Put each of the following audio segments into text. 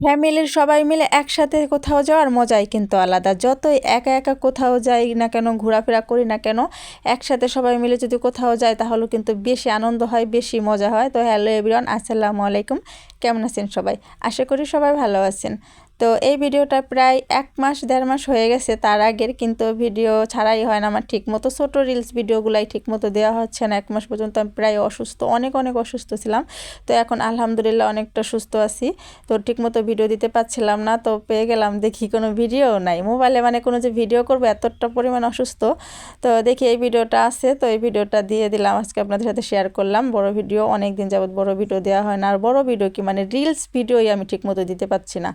ফ্যামিলির সবাই মিলে একসাথে কোথাও যাওয়ার মজাই কিন্তু আলাদা। যতই একা একা কোথাও যাই না কেন, ঘোরাফেরা করি না কেন, একসাথে সবাই মিলে যদি কোথাও যাই তাহলে কিন্তু বেশি আনন্দ হয়, বেশি মজা হয়। তো হ্যালো এভরিওয়ান, আসসালামু আলাইকুম। কেমন আছেন সবাই? আশা করি সবাই ভালো আছেন। তো এই ভিডিওটা প্রায় এক মাস, দেড় মাস হয়ে গেছে তার আগের, কিন্তু ভিডিও ছাড়াই হয় না। আমার ঠিকমতো ছোটো রিলস ভিডিওগুলাই ঠিকমতো দেওয়া হচ্ছে না। এক মাস পর্যন্ত আমি প্রায় অসুস্থ, অনেক অনেক অসুস্থ ছিলাম। তো এখন আলহামদুলিল্লাহ অনেকটা সুস্থ আছি। তো ঠিকমতো ভিডিও দিতে পারছিলাম না, তো পেয়ে গেলাম দেখি কোনো ভিডিও নাই। মোবাইলে মানে কোনো যে ভিডিও করব এতটা পরিমাণ অসুস্থ। তো দেখি এই ভিডিওটা আছে, তো এই ভিডিওটা দিয়ে দিলাম। আজকে আপনাদের সাথে শেয়ার করলাম। বড় ভিডিও অনেক দিন যাবত বড় ভিডিও দেওয়া হয় না। আর বড় ভিডিও কি মানে রিলস ভিডিওই আমি ঠিকমতো দিতে পারছি না।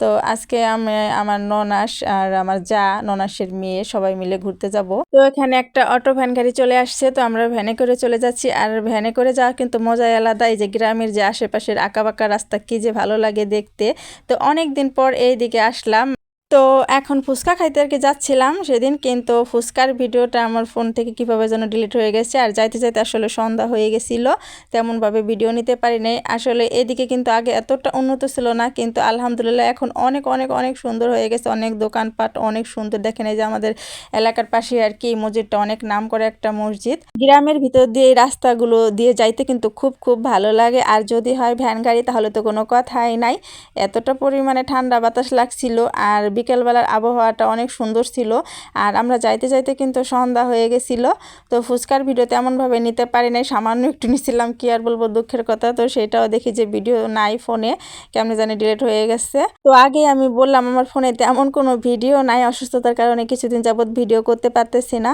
তো আজকে আমি, আমার ননাস আর আমার যা ননাসের মেয়ে, সবাই মিলে ঘুরতে যাব। তো এখানে একটা অটো ভ্যান গাড়ি চলে আসছে, তো আমরা ভ্যানে করে চলে যাচ্ছি। আর ভ্যানে করে যাওয়া কিন্তু মজাই আলাদা, এই যে গ্রামের যে আশেপাশের আঁকা বাঁকা রাস্তা, কি যে ভালো লাগে দেখতে। তো অনেক দিন পর এই দিকে আসলাম। তো এখন ফুচকা খাইতে আর কি যাচ্ছিলাম সেদিন, কিন্তু ফুচকার ভিডিওটা আমার ফোন থেকে কীভাবে যেন ডিলিট হয়ে গেছে। আর যাইতে যাইতে আসলে সন্ধ্যা হয়ে গেছিল, তেমনভাবে ভিডিও নিতে পারি নাই। আসলে এদিকে কিন্তু আগে এতটা উন্নত ছিল না, কিন্তু আলহামদুলিল্লাহ এখন অনেক অনেক অনেক সুন্দর হয়ে গেছে। অনেক দোকানপাট অনেক সুন্দর। দেখেন এই যে আমাদের এলাকার পাশে আর কি মসজিদটা অনেক নাম করে একটা মসজিদ। গ্রামের ভিতর দিয়ে এই রাস্তাগুলো দিয়ে যাইতে কিন্তু খুব খুব ভালো লাগে। আর যদি হয় ভ্যান গাড়ি, তাহলে তো কোনো কথাই নাই। এতটা পরিমাণে ঠান্ডা বাতাস লাগছিল। আর বিকেলবেলার আবহাওয়াটা অনেক সুন্দর ছিল। আর আমরা যাইতে যাইতে কিন্তু সন্ধ্যা হয়ে গেছিল। তো ফুচকার ভিডিও তেমনভাবে নিতে পারি নাই, সামান্য একটু নিছিলাম, কি আর বলব দুঃখের কথা। তো সেটাও দেখি যে ভিডিও নাই ফোনে, কেমন জানি ডিলেট হয়ে গেছে। তো আগে আমি বললাম, আমার ফোনে তেমন কোনো ভিডিও নাই, অসুস্থতার কারণে কিছুদিন যাবৎ ভিডিও করতে পারতেছি না।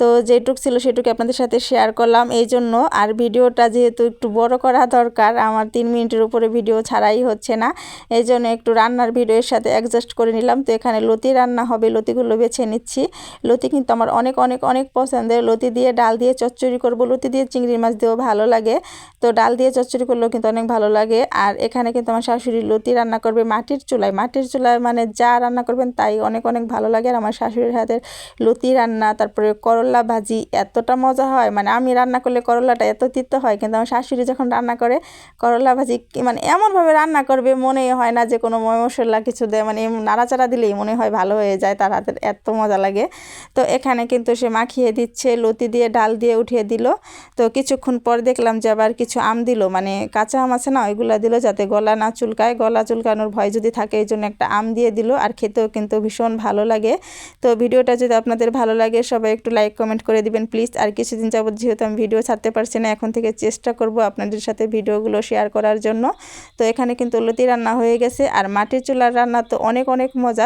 তো যেটুক ছিল সেটুকু আপনাদের সাথে শেয়ার করলাম। এই জন্য আর ভিডিওটা যেহেতু একটু বড় করা দরকার, আমার তিন মিনিটের উপরে ভিডিও ছাড়াই হচ্ছে না। এই জন্য একটু রান্নার ভিডিওর সাথে অ্যাডজাস্ট করে নিলাম। তো এখানে লতি রান্না হবে, লতিগুলো বেছে নিচ্ছি। লতি কিন্তু আমার অনেক অনেক অনেক পছন্দের। লতি দিয়ে ডাল দিয়ে চচ্চড়ি করব। লতি দিয়ে চিংড়ি মাছ দিয়েও ভালো লাগে। তো ডাল দিয়ে চচ্চড়ি করলেও কিন্তু অনেক ভালো লাগে। আর এখানে কিন্তু আমার শাশুড়ি লতি রান্না করবে মাটির চুলায়। মাটির চুলায় মানে যা রান্না করবেন তাই অনেক অনেক ভালো লাগে। আর আমার শাশুড়ির হাতের লতি রান্না, তারপরে করলা ভাজি এতটা মজা হয়। মানে আমি রান্না করলে করলাটা এত তিত্ত হয়, কিন্তু আমার শাশুড়ি যখন রান্না করে করলা ভাজি মানে এমনভাবে রান্না করবে মনে হয় না যে কোনো মশলা কিছু দেয়। মানে নাড়াচাড়া দিলেই মনে হয় ভালো হয়ে যায় তার হাতের এত মজা লাগে। তো এখানে কিন্তু সে মাখিয়ে দিচ্ছে, লতি দিয়ে, ডাল দিয়ে উঠিয়ে দিল। তো কিছুক্ষণ পর দেখলাম যে আবার কিছু আম দিল মানে কাঁচা আম আছে না, ওইগুলো দিল যাতে গলা না চুলকায়। গলা চুলকানোর ভয় যদি থাকে, এই জন্য একটা আম দিয়ে দিল আর খেতেও কিন্তু ভীষণ ভালো লাগে। তো ভিডিওটা যদি আপনাদের ভালো লাগে, সবাই একটু লাইক, কমেন্ট করে দিবেন প্লিজ। আর কিছুদিন যাবত যেহেতু আমি ভিডিও ছাড়তে পারছি না, এখন থেকে চেষ্টা করব আপনাদের সাথে ভিডিওগুলো শেয়ার করার জন্য। তো এখানে কিন্তু লতি রান্না হয়ে গেছে, আর মাটির চুলার রান্না তো অনেক অনেক মজার